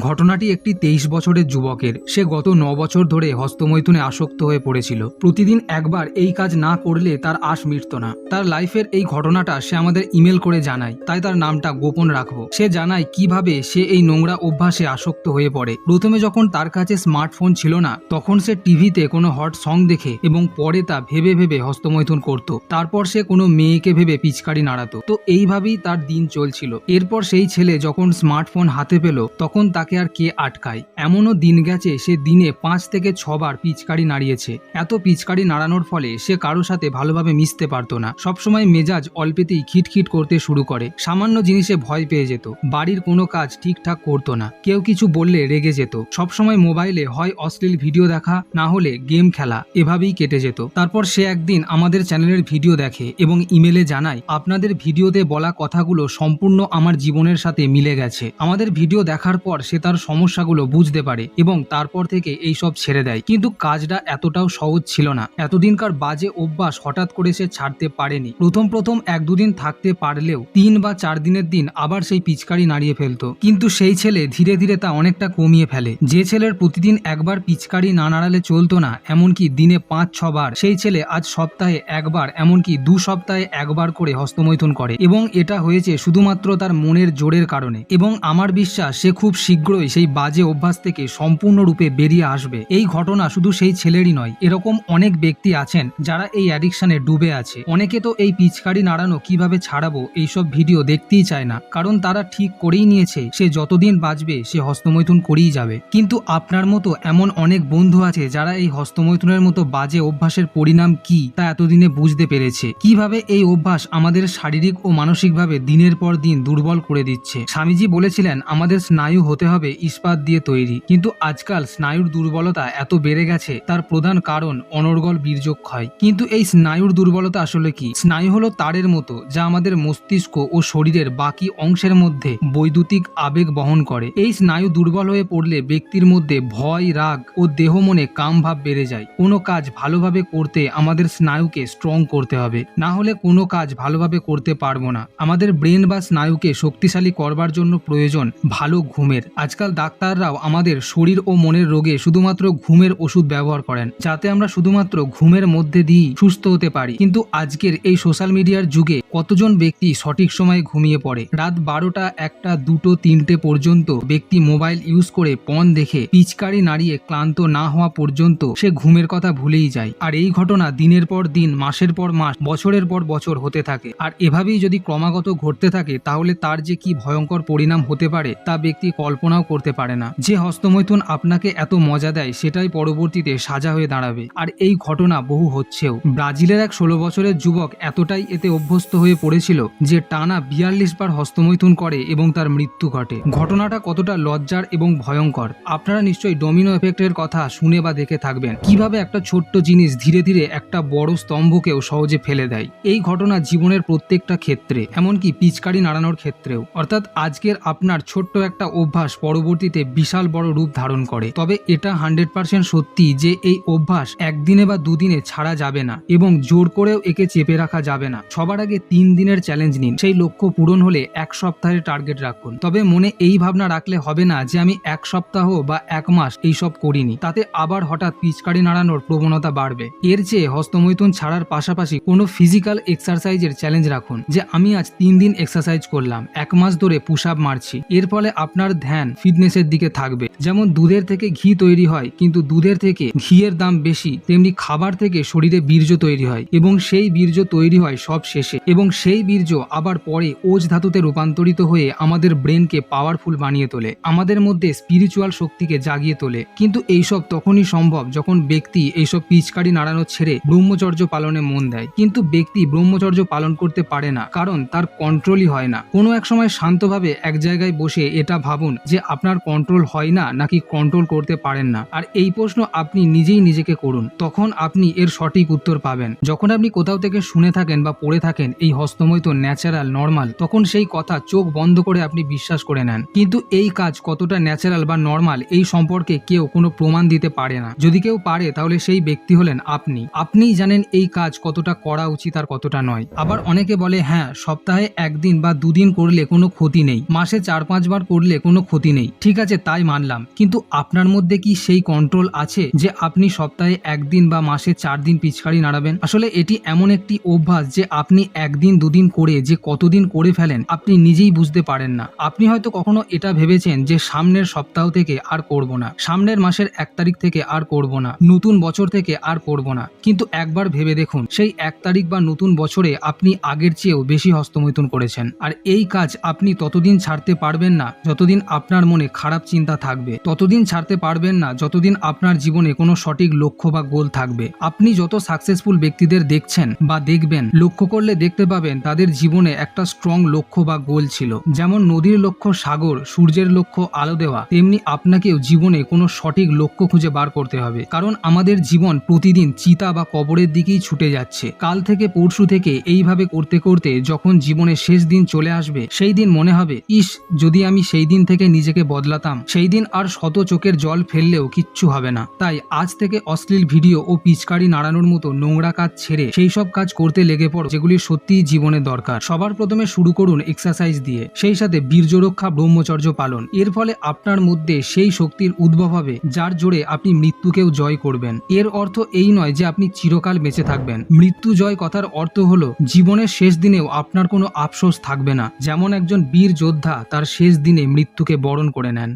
ঘটনাটি একটি তেইশ বছরের যুবকের। সে গত ন বছর ধরে হস্তমৈথুনে আসক্ত হয়ে পড়েছিল। প্রতিদিন একবার এই কাজ না করলে তার আশ মিটত না। তার লাইফের এই ঘটনাটা সে আমাদের ইমেল করে জানায়। তাই তার নামটা গোপন রাখব। সে জানায় কীভাবে সে এই নোংরা অভ্যাসে আসক্ত হয়ে পড়ে। প্রথমে যখন তার কাছে স্মার্টফোন ছিল না, তখন সে টিভিতে কোনো হট সং দেখে এবং পরে তা ভেবে ভেবে হস্তমৈথুন করত। তারপর সে কোনো মেয়েকে ভেবে পিচকারি নাড়াতো। তো এইভাবেই তার দিন চলছিল। এরপর সেই ছেলে যখন স্মার্টফোন হাতে পেল, তখন তাকে আর কে আটকায়? এমনও দিন গেছে, সে দিনে পাঁচ থেকে ছবার পিচকারি নাড়িয়েছে। এত পিচকারি নাড়ানোর ফলে সে কারও সাথে ভালোভাবে মিশতে পারতো না। সবসময় মেজাজ অল্পেতেই খিটখিট করতে শুরু করে। সামান্য জিনিসে ভয় পেয়ে যেত। বাড়ির কোনো কাজ ঠিকঠাক করতো না। কেউ কিছু বললে রেগে যেত। সবসময় মোবাইলে, হয় অশ্লীল ভিডিও দেখা, না হলে গেম খেলা। এভাবেই কেটে যেত। তারপর সে একদিন আমাদের চ্যানেলের ভিডিও দেখে এবং ইমেলে জানায়, আপনাদের ভিডিওতে বলা কথাগুলো সম্পূর্ণ আমার জীবনের সাথে মিলে গেছে। আমাদের ভিডিও দেখার পর সে তার সমস্যাগুলো বুঝতে পারে এবং তারপর থেকে এই সব ছেড়ে দেয়। কিন্তু কাজটা এতটাও সহজ ছিল না। এতদিনকার বাজে অভ্যাস হঠাৎ করে সে ছাড়তে পারেনি। প্রথম প্রথম এক দুদিন থাকতে পারলেও তিন বা চার দিনের দিন আবার সেই পিচকারি নাড়িয়ে ফেলতো। কিন্তু সেই ছেলে ধীরে ধীরে তা অনেকটা কমিয়ে ফেলে। যে ছেলের প্রতিদিন একবার পিচকারি না নাড়ালে চলতো না, এমনকি দিনে পাঁচ ছবার সেই ছেলে আজ সপ্তাহে একবার, এমনকি দু সপ্তাহে একবার করে হস্তমৈথুন করে এবং এটা হয়েছে শুধুমাত্র তার মনের জোরের কারণে। এবং আমার বিশ্বাস সে খুব শীঘ্রই সেই বাজে অভ্যাস থেকে সম্পূর্ণরূপে বেরিয়ে আসবে। এই ঘটনা শুধু সেই ছেলেরই নয়, এরকম অনেক ব্যক্তি আছেন যারা এই অ্যাডিকশনে ডুবে আছে। অনেকে তো এই পিচকারি নাড়ানো কীভাবে ছাড়াবো এইসব ভিডিও দেখতেই চায় না, কারণ তারা ঠিক করেই নিয়েছে, সে যতদিন বাঁচবে, সে হস্তমৈথুন করেই যাবে। কিন্তু আপনার মতো এমন অনেক বন্ধু আছে যারা এই হস্তমৈথুনের মতো বাজে অভ্যাসের পরিণাম কি, তা এতদিনে বুঝতে পেরেছে। কীভাবে এই অভ্যাস আমাদের শারীরিক ও মানসিকভাবে দিনের পর দিন দুর্বল করে দিচ্ছে। স্বামীজি বলেছিলেন, আমাদের স্নায়ু হতে হবে ইস্পাত দিয়ে তৈরি। কিন্তু আজকাল স্নায়ুর দুর্বলতা এত বেড়ে গেছে, তার প্রধান কারণ অনর্গল বীর্যক্ষয়। কিন্তু এই স্নায়ুর দুর্বলতা আসলে কি? স্নায়ু হলো তারের মতো, যা আমাদের মস্তিষ্ক ও শরীরের বাকি অংশের মধ্যে বৈদ্যুতিক আবেগ বহন করে। এই স্নায়ু দুর্বল হয়ে পড়লে ব্যক্তির মধ্যে ভয়, রাগ ও দেহ মনে কাম ভাব বেড়ে যায়। কোনো কাজ ভালোভাবে করতে আমাদের স্নায়ুকে স্ট্রং করতে হবে। না হলে কোনো কাজ ভালোভাবে করতে পারব না। আমাদের ব্রেন বা স্নায়ুকে শক্তিশালী করবার জন্য প্রয়োজন ভালো ঘুমের। আজকাল ডাক্তাররাও আমাদের শরীর ও মনের রোগে শুধুমাত্র ঘুমের ওষুধ ব্যবহার করেন, যাতে আমরা শুধুমাত্র ঘুমের মধ্যে দিয়েই সুস্থ হতে পারি। কিন্তু আজকের এই সোশ্যাল মিডিয়ার যুগে কতজন ব্যক্তি সঠিক সময়ে ঘুমিয়ে পড়ে? রাত বারোটা, একটা, দুটো, তিনটে পর্যন্ত ব্যক্তি মোবাইল ইউজ করে পণ দেখে পিচকারি নাড়িয়ে ক্লান্ত না হওয়া পর্যন্ত সে ঘুমের কথা ভুলেই যায়। আর এই ঘটনা দিনের পর দিন, মাসের পর মাস, বছরের পর বছর হতে থাকে। আর এভাবেই যদি ক্রমাগত ঘটতে থাকে, তাহলে তার যে কি ভয়ঙ্কর পরিণাম হতে পারে, তা ব্যক্তি কল্পনাও করতে পারে না। যে হস্তমৈথুন আপনাকে এত মজা দেয়, সেটাই পরবর্তীতে সাজা হয়ে দাঁড়াবে। আর এই ঘটনা বহু হচ্ছেও। ব্রাজিলের এক ষোলো বছরের যুবক এতটাই এতে অভ্যস্ত হয়ে পড়েছিল যে টানা বিয়াল্লিশ বার হস্তমৈথুন করে এবং তার মৃত্যু ঘটে। ঘটনাটা কতটা লজ্জার এবং ভয়ঙ্কর, আপনারা নিশ্চয়ই ডোমিনো এফেক্টের কথা শুনে বা দেখে থাকবেন। কীভাবে একটা ছোট্ট জিনিস ধীরে ধীরে একটা বড় স্তম্ভকেও সহজে ফেলে দেয়। এই ঘটনা জীবনের প্রত্যেকটা ক্ষেত্রে, এমনকি পিচকারি নাড়ানোর ক্ষেত্রেও। অর্থাৎ আজকের আপনার ছোট্ট একটা অভ্যাস পরবর্তীতে বিশাল বড় রূপ ধারণ করে। তবে এটা হান্ড্রেড পার্সেন্ট সত্যি যে এই অভ্যাস একদিনে বা দুদিনে ছাড়া যাবে না এবং জোর করেও একে চেপে রাখা যাবে না। সবার আগে তিন দিনের চ্যালেঞ্জ নিন। সেই লক্ষ্য পূরণ হলে এক সপ্তাহের টার্গেট রাখুন। তবে মনে এই ভাবনা রাখলে হবে না যে আমি এক সপ্তাহ বা এক মাস এইসব করিনি। তাতে আবার হঠাৎ পিচকারি নাড়ানোর প্রবণতা বাড়বে। এর চেয়ে হস্তমৈথুন ছাড়ার পাশাপাশি কোনো ফিজিক্যাল এক্সারসাইজের চ্যালেঞ্জ রাখুন। যে আমি আজ তিন দিন এক্সারসাইজ করলাম, এক মাস ধরে পুশ আপ মারছি। এর ফলে আপনার ধ্যান ফিটনেসের দিকে থাকবে। যেমন দুধের থেকে ঘি তৈরি হয়, কিন্তু দুধের থেকে ঘিয়ের দাম বেশি, তেমনি খাবার থেকে শরীরে বীর্য তৈরি হয় এবং সেই বীর্য তৈরি হয় সব শেষে। এবং সেই বীর্য আবার পরে ওজ ধাতুতে রূপান্তরিত হয়ে আমাদের ব্রেনকে পাওয়ারফুল বানিয়ে তোলে, আমাদের মধ্যে স্পিরিচুয়াল শক্তিকে জাগিয়ে তোলে। কিন্তু এইসব তখনই সম্ভব যখন ব্যক্তি এইসব পিচকারি নাড়ানো ছেড়ে ব্রহ্মচর্য পালনে মন দেয়। কিন্তু ব্যক্তি ব্রহ্মচর্য পালন করতে পারে না, কারণ তার কন্ট্রোলই হয় না। কোনো এক সময় শান্তভাবে এক জায়গায় বসে এটা ভাবুন যে আপনার কন্ট্রোল হয় না, নাকি কন্ট্রোল করতে পারেন না? আর এই প্রশ্ন আপনি নিজেই নিজেকে করুন। তখন আপনি এর সঠিক উত্তর পাবেন। যখন আপনি কোথাও থেকে শুনে থাকেন বা পড়ে থাকেন এই হস্তমৈত ন্যাচারাল নর্মাল তখন সেই কথা চোখ বন্ধ করে আপনি বিশ্বাস করে নেন। কিন্তু এই কাজ কতটা ন্যাচারাল বা নর্মাল এই সম্পর্কে কেউ কোনো প্রমাণ দিতে পারে না। যদি কেউ পারে, তাহলে সেই ব্যক্তি হলেন আপনি। আপনিই জানেন এই কাজ কতটা করা উচিত আর কতটা নয়। আবার অনেকে বলে হ্যাঁ সপ্তাহে একদিন বা দুদিন করলে কোনো ক্ষতি নেই। মাসে চার পাঁচবার করলে কোনো ক্ষতি ক্ষতি নেই। ঠিক আছে, তাই মানলাম। কিন্তু আপনার মধ্যে কি সেই কন্ট্রোল আছে যে আপনি সপ্তাহে একদিন বা মাসে চার দিন পিচকারি নাড়াবেন? আসলে এটি এমন একটি অভ্যাস যে আপনি একদিন, দুদিন করে যে কতদিন করে ফেলেন, আপনি নিজেই বুঝতে পারেন না। আপনি হয়তো কখনো এটা ভেবেছেন যে সামনের সপ্তাহ থেকে আর করব না, সামনের মাসের এক তারিখ থেকে আর করব না, নতুন বছর থেকে আর করব না। কিন্তু একবার ভেবে দেখুন, সেই এক তারিখ বা নতুন বছরে আপনি আগের চেয়েও বেশি হস্তমৈথুন করেছেন। আর এই কাজ আপনি ততদিন ছাড়তে পারবেন না, যতদিন আপনার মনে খারাপ চিন্তা থাকবে। ততদিন ছাড়তে পারবেন না, যতদিন আপনার জীবনে কোনো সঠিক লক্ষ্য বা গোল থাকবে। আপনি যত সাকসেসফুল ব্যক্তিদের দেখছেন বা দেখবেন, লক্ষ্য করলে দেখতে পাবেন তাদের জীবনে একটা স্ট্রং লক্ষ্য বা গোল ছিল। যেমন নদীর লক্ষ্য সাগর, সূর্যের লক্ষ্য আলো দেওয়া, তেমনি আপনাকেও জীবনে কোনো সঠিক লক্ষ্য খুঁজে বার করতে হবে। কারণ আমাদের জীবন প্রতিদিন চিতা বা কবরের দিকেই ছুটে যাচ্ছে। কাল থেকে পরশু থেকে এইভাবে করতে করতে যখন জীবনের শেষ দিন চলে আসবে, সেই দিন মনে হবে, ইস, যদি আমি সেই দিন থেকে নিজেকে বদলাতাম। সেই দিন আর শত চোখের জল ফেললেও কিচ্ছু হবে না। তাই আজ থেকে অশ্লীল ভিডিও ও পিচকারি নাড়ানোর মতো নোংরা কাজ ছেড়ে সেই সব কাজ করতে লেগে পড়ো যেগুলি সত্যিই জীবনে দরকার। সবার প্রথমে শুরু করুন এক্সারসাইজ দিয়ে। সেই সাথে বীর্যরক্ষা ব্রহ্মচর্য পালন। এর ফলে আপনার মধ্যে সেই শক্তির উদ্ভব হবে যার জোরে আপনি মৃত্যুকেও জয় করবেন। এর অর্থ এই নয় যে আপনি চিরকাল বেঁচে থাকবেন। মৃত্যু জয় কথার অর্থ হলো জীবনের শেষ দিনেও আপনার কোনো আফসোস থাকবে না। যেমন একজন বীর যোদ্ধা তার শেষ দিনে মৃত্যুকে বরণ করে নেন।